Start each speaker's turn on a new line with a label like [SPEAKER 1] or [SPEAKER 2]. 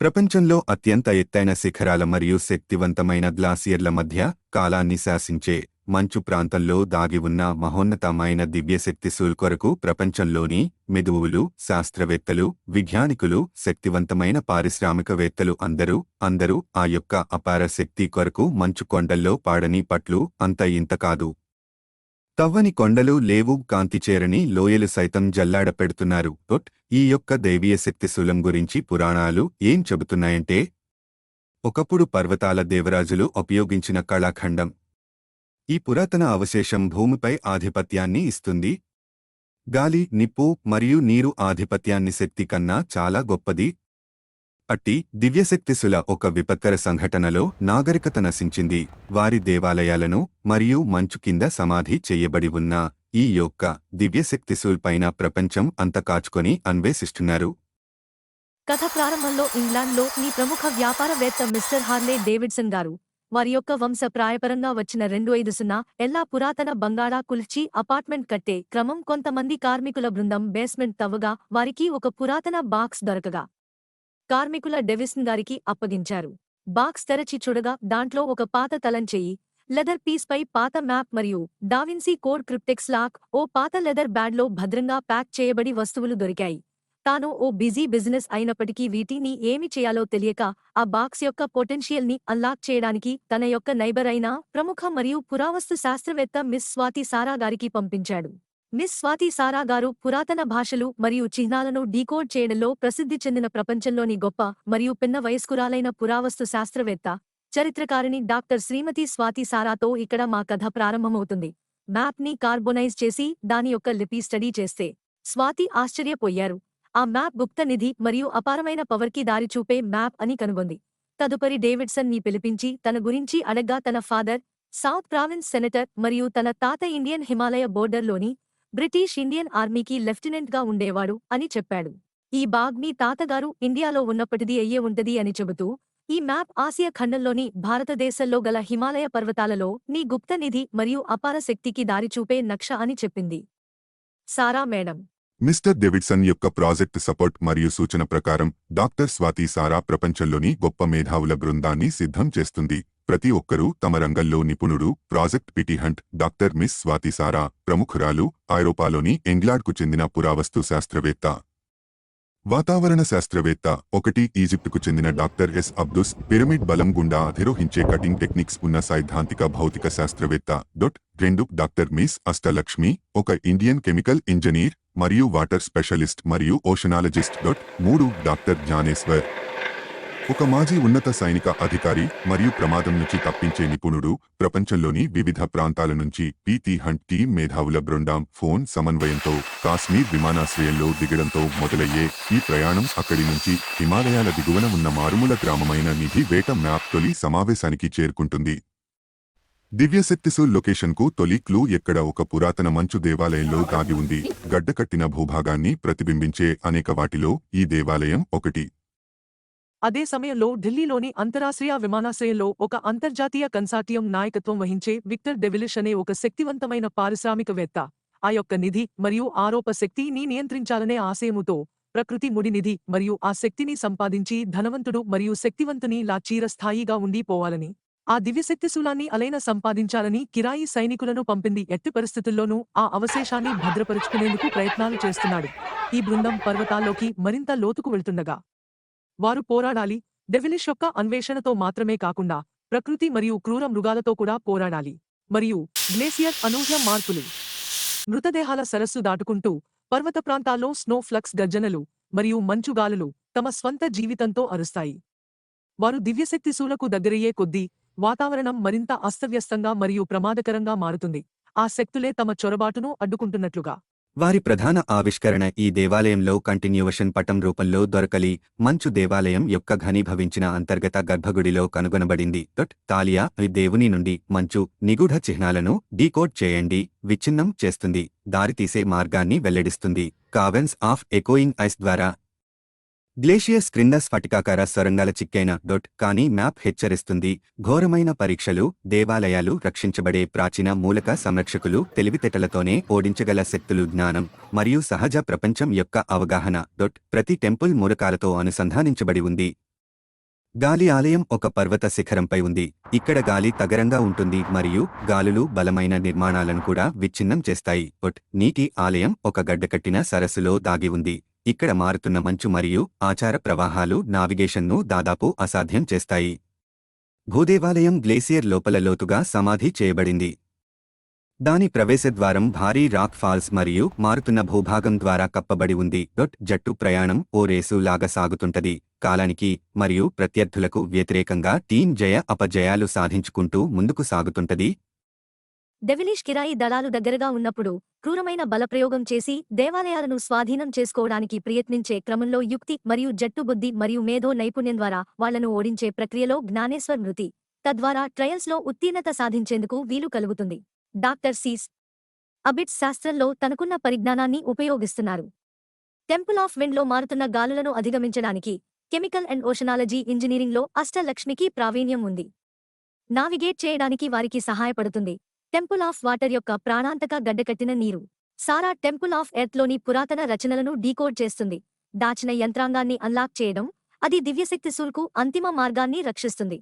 [SPEAKER 1] ప్రపంచంలో అత్యంత ఎత్తైన శిఖరాల మరియు శక్తివంతమైన గ్లాసియర్ల మధ్య కాలాన్ని శాసించే మంచు ప్రాంతంలో దాగి ఉన్న మహోన్నతమైన దివ్యశక్తి సూల్ కొరకు ప్రపంచంలోని మెదువులు శాస్త్రవేత్తలు విజ్ఞానికులు శక్తివంతమైన పారిశ్రామికవేత్తలు అందరూ అందరూ ఆ యొక్క అపార శక్తి కొరకు మంచు కొండల్లో పాడని పట్లు అంత ఇంత కాదు. తవ్వని కొండలు లేవు కాంతి చేరని లోయలు సైతం జల్లాడ పెడుతున్నారు ఒట్ ఈ యొక్క దైవీయ శక్తి శూలం గురించి పురాణాలు ఏం చెబుతున్నాయంటే ఒకప్పుడు పర్వతాల దేవరాజులు ఉపయోగించిన కళాఖండం. ఈ పురాతన అవశేషం భూమిపై ఆధిపత్యాన్ని ఇస్తుంది. గాలి నిప్పు మరియు నీరు ఆధిపత్యాన్ని శక్తి కన్నా చాలా గొప్పది. అట్టి దివ్యశక్తిసుల ఒక విపత్కర సంఘటనలో నాగరికత నశించింది. వారి దేవాలయాలను మరియు మంచు కింద సమాధి చేయబడి ఉన్న ఈ యొక్క దివ్యశక్తిసుల్ పైన ప్రపంచం అంత కాచుకొని అన్వేషిస్తున్నారు.
[SPEAKER 2] కథ ప్రారంభంలో ఇంగ్లాండ్లో మీ ప్రముఖ వ్యాపారవేత్త మిస్టర్ హార్లే డేవిడ్సన్ గారు వారి యొక్క వంశ ప్రాయపరంగా వచ్చిన రెండు ఐదు సున్నా ఎల్లా పురాతన బంగాళా కుల్చి అపార్ట్మెంట్ కట్టే క్రమం కొంతమంది కార్మికుల బృందం బేస్మెంట్ తవ్వగా వారికి ఒక పురాతన బాక్స్ దొరకగా. కార్మికుల డెవిసన్ గారికి అప్పగించారు. బాక్స్ తెరచి చూడగా దాంట్లో ఒక పాత తలంచెయ్యి లెదర్ పీస్పై పాత మ్యాప్ మరియు Da Vinci code cryptex lock ఓ పాత లెదర్ బ్యాడ్లో భద్రంగా ప్యాక్ చేయబడి వస్తువులు దొరికాయి. తాను ఓ బిజీ బిజినెస్ అయినప్పటికీ వీటిని ఏమి చేయాలో తెలియక ఆ బాక్స్ యొక్క పొటెన్షియల్ని అన్లాక్ చేయడానికి తన యొక్క నైబర్ అయిన ప్రముఖ మరియు పురావస్తు శాస్త్రవేత్త మిస్ స్వాతి సారా గారికి పంపించాడు. మిస్ స్వాతి సారా గారు పురాతన భాషలు మరియు చిహ్నాలను డీకోడ్ చేయడంలో ప్రసిద్ధి చెందిన ప్రపంచంలోని గొప్ప మరియు పిన్న వయస్కురాలైన పురావస్తు శాస్త్రవేత్త చరిత్రకారిణి డాక్టర్ శ్రీమతి స్వాతి సారాతో ఇక్కడ మా కథ ప్రారంభమవుతుంది. మ్యాప్ని కార్బొనైజ్ చేసి దాని యొక్క లిపి స్టడీ చేస్తే స్వాతి ఆశ్చర్యపోయారు. ఆ మ్యాప్ గుప్త నిధి మరియు అపారమైన పవర్కి దారి చూపే మ్యాప్ అని కనుగొంది. తదుపరి డేవిడ్సన్ని పిలిపించి తన గురించి అడగ్గా తన ఫాదర్ సౌత్ ప్రావిన్స్ సెనేటర్ మరియు తన తాత ఇండియన్ హిమాలయ బోర్డర్లోని బ్రిటిష్ ఇండియన్ ఆర్మీకి లెఫ్టినెంట్గా ఉండేవాడు అని చెప్పాడు. ఈ బాగ్ మీ తాతగారు ఇండియాలో ఉన్నప్పటిది అయ్యే ఉంటది అని చెబుతూ ఈ మ్యాప్ ఆసియా ఖండంలోని భారతదేశంలో గల హిమాలయ పర్వతాలలో నీ గుప్త నిధి మరియు అపార శక్తికి దారి చూపే నక్ష అని చెప్పింది. సారా మేడం.
[SPEAKER 3] మిస్టర్ డేవిడ్సన్ యొక్క ప్రాజెక్ట్ సపోర్ట్ మరియు సూచన ప్రకారం డాక్టర్ స్వాతి సారా ప్రపంచంలోని గొప్ప మేధావుల బృందాన్ని సిద్ధం చేస్తుంది. ప్రతి ఒక్కరూ తమ రంగంలో నిపుణుడు project PT hunt doctor miss Swathi Sara ప్రముఖురాలు ఐరోపాలోని ఇంగ్లాండ్కు చెందిన పురావస్తు శాస్త్రవేత్త. వాతావరణ శాస్త్రవేత్త ఒకటి ఈజిప్టుకు చెందిన డాక్టర్ ఎస్ అబ్దుస్ పిరమిడ్ బలం గుండా అధిరోహించే కటింగ్ టెక్నిక్స్ ఉన్న సైద్ధాంతిక భౌతిక శాస్త్రవేత్త. డొట్ రెండు డాక్టర్ మిస్ అష్టలక్ష్మి ఒక ఇండియన్ కెమికల్ ఇంజనీర్ మరియు వాటర్ స్పెషలిస్ట్ మరియు ఓషనాలజిస్ట్. డొట్ మూడు డాక్టర్ జ్ఞానేశ్వర్. ఒక మాజీ ఉన్నత సైనిక అధికారి మరియు ప్రమాదం నుంచి తప్పించే నిపుణుడు ప్రపంచంలోని వివిధ ప్రాంతాల నుంచి పీతి హంట్ టీం మేధావుల బృందాం ఫోన్ సమన్వయంతో కాశ్మీర్ విమానాశ్రయంలో దిగడంతో మొదలయ్యే ఈ ప్రయాణం అక్కడి నుంచి హిమాలయాల దిగువన ఉన్న మారుమూల గ్రామమైన నిధి వేట మ్యాప్ తొలి సమావేశానికి చేరుకుంటుంది. దివ్యశక్తిసు లొకేషన్కు తొలి క్లూ ఎక్కడ ఒక పురాతన మంచు దేవాలయంలో దాగి ఉంది. గడ్డకట్టిన భూభాగాన్ని ప్రతిబింబించే అనేక వాటిలో ఈ దేవాలయం ఒకటి.
[SPEAKER 4] అదే సమయంలో ఢిల్లీలోని అంతరాశ్రయ విమానాశ్రయంలో ఒక అంతర్జాతీయ కన్సార్టియం నాయకత్వం వహించే విక్టర్ డెవిలిష్ అనే ఒక శక్తివంతమైన పారిశ్రామికవేత్త. ఆ యొక్క నిధి మరియు ఆరోప శక్తిని నియంత్రించాలనే ఆశయముతో ప్రకృతి ముడి నిధి మరియు ఆ శక్తిని సంపాదించి ధనవంతుడు మరియు శక్తివంతుని లా చీరస్థాయిగా ఉండిపోవాలని ఆ దివ్యశక్తిశూలాన్ని అలైన సంపాదించాలని కిరాయి సైనికులను పంపింది ఎట్టి పరిస్థితుల్లోనూ ఆ అవశేషాన్ని భద్రపరుచుకునేందుకు ప్రయత్నాలు చేస్తున్నాడు. ఈ బృందం పర్వతాల్లోకి మరింత లోతుకు వెళ్తుండగా వారు పోరాడాలి. డెవిలిష్ యొక్క అన్వేషణతో మాత్రమే కాకుండా ప్రకృతి మరియు క్రూర మృగాలతో కూడా పోరాడాలి. మరియు గ్లేసియర్ అనూహ్య మార్పులు. మృతదేహాల సరస్సు దాటుకుంటూ పర్వత ప్రాంతాల్లో స్నో ఫ్లక్స్ గర్జనలు మరియు మంచుగాలులు తమ స్వంత జీవితంతో అరుస్తాయి. వారు దివ్యశక్తి శూలకు దగ్గరయ్యే కొద్దీ వాతావరణం మరింత అస్తవ్యస్తంగా మరియు ప్రమాదకరంగా మారుతుంది. ఆ శక్తులే తమ చొరబాటును అడ్డుకుంటున్నట్లుగా.
[SPEAKER 1] వారి ప్రధాన ఆవిష్కరణ ఈ దేవాలయంలో కంటిన్యూషన్ పటం రూపంలో దొరకలి మంచు దేవాలయం యొక్క ఘనీభవించిన అంతర్గత గర్భగుడిలో కనుగొనబడింది. దొట్ తాలియా ఈ దేవుని నుండి మంచు నిగూఢ చిహ్నాలను డీకోడ్ చేయండి విచ్ఛిన్నం చేస్తుంది దారితీసే మార్గాన్ని వెల్లడిస్తుంది. కావెన్స్ ఆఫ్ ఎకోయింగ్ ఐస్ ద్వారా గ్లేషియస్ క్రింద స్ఫటికాకార సొరంగాల చిక్కైన డొట్ కానీ మ్యాప్ హెచ్చరిస్తుంది. ఘోరమైన పరీక్షలు దేవాలయాలు రక్షించబడే ప్రాచీన మూలక సంరక్షకులు తెలివితేటలతోనే ఓడించగల శక్తులు జ్ఞానం మరియు సహజ ప్రపంచం యొక్క అవగాహన డొట్ ప్రతి టెంపుల్ మూలకాలతో అనుసంధానించబడి ఉంది. గాలి ఆలయం ఒక పర్వత శిఖరంపై ఉంది. ఇక్కడ గాలి తగరంగా ఉంటుంది మరియు గాలులు బలమైన నిర్మాణాలను కూడా విచ్ఛిన్నం చేస్తాయి. ఒట్ నీటి ఆలయం ఒక గడ్డకట్టిన సరస్సులో దాగి ఉంది. ఇక్కడ మారుతున్న మంచు మరియు ఆచార ప్రవాహాలు నావిగేషన్ను దాదాపు అసాధ్యం చేస్తాయి. భూదేవాలయం గ్లేసియర్ లోపల లోతుగా సమాధి చేయబడింది. దాని ప్రవేశద్వారం భారీ రాక్ ఫాల్స్ మరియు మారుతున్న భూభాగం ద్వారా కప్పబడి ఉంది. డొట్ జట్టు ప్రయాణం ఓ రేసు లాగా సాగుతుంటది. కాలానికి మరియు ప్రత్యర్థులకు వ్యతిరేకంగా టీం జయ అపజయాలు సాధించుకుంటూ ముందుకు సాగుతుంటది.
[SPEAKER 2] డెవిలిష్ కిరాయి దళాలు దగ్గరగా ఉన్నప్పుడు క్రూరమైన బలప్రయోగం చేసి దేవాలయాలను స్వాధీనం చేసుకోవడానికి ప్రయత్నించే క్రమంలో యుక్తి మరియు జట్టుబుద్ధి మరియు మేధో నైపుణ్యం ద్వారా వాళ్ళను ఓడించే ప్రక్రియలో జ్ఞానేశ్వర్ మృతి. తద్వారా ట్రయల్స్లో ఉత్తీర్ణత సాధించేందుకు వీలు కలుగుతుంది. డాక్టర్ సీస్ అబిట్స్ శాస్త్రంలో తనకున్న పరిజ్ఞానాన్ని ఉపయోగిస్తున్నారు. టెంపుల్ ఆఫ్ విండ్లో మారుతున్న గాలులను అధిగమించడానికి కెమికల్ అండ్ ఓషనాలజీ ఇంజనీరింగ్లో అష్టలక్ష్మికి ప్రావీణ్యం ఉంది. నావిగేట్ చేయడానికి వారికి సహాయపడుతుంది. టెంపుల్ ఆఫ్ వాటర్ యొక్క ప్రాణాంతక గడ్డకట్టిన నీరు. సారా టెంపుల్ ఆఫ్ ఎర్త్లోని పురాతన రచనలను డీకోడ్ చేస్తుంది. దాచిన యంత్రాంగాన్ని అన్లాక్ చేయడం అది దివ్యశక్తి సూల్కు అంతిమ మార్గాన్ని రక్షిస్తుంది.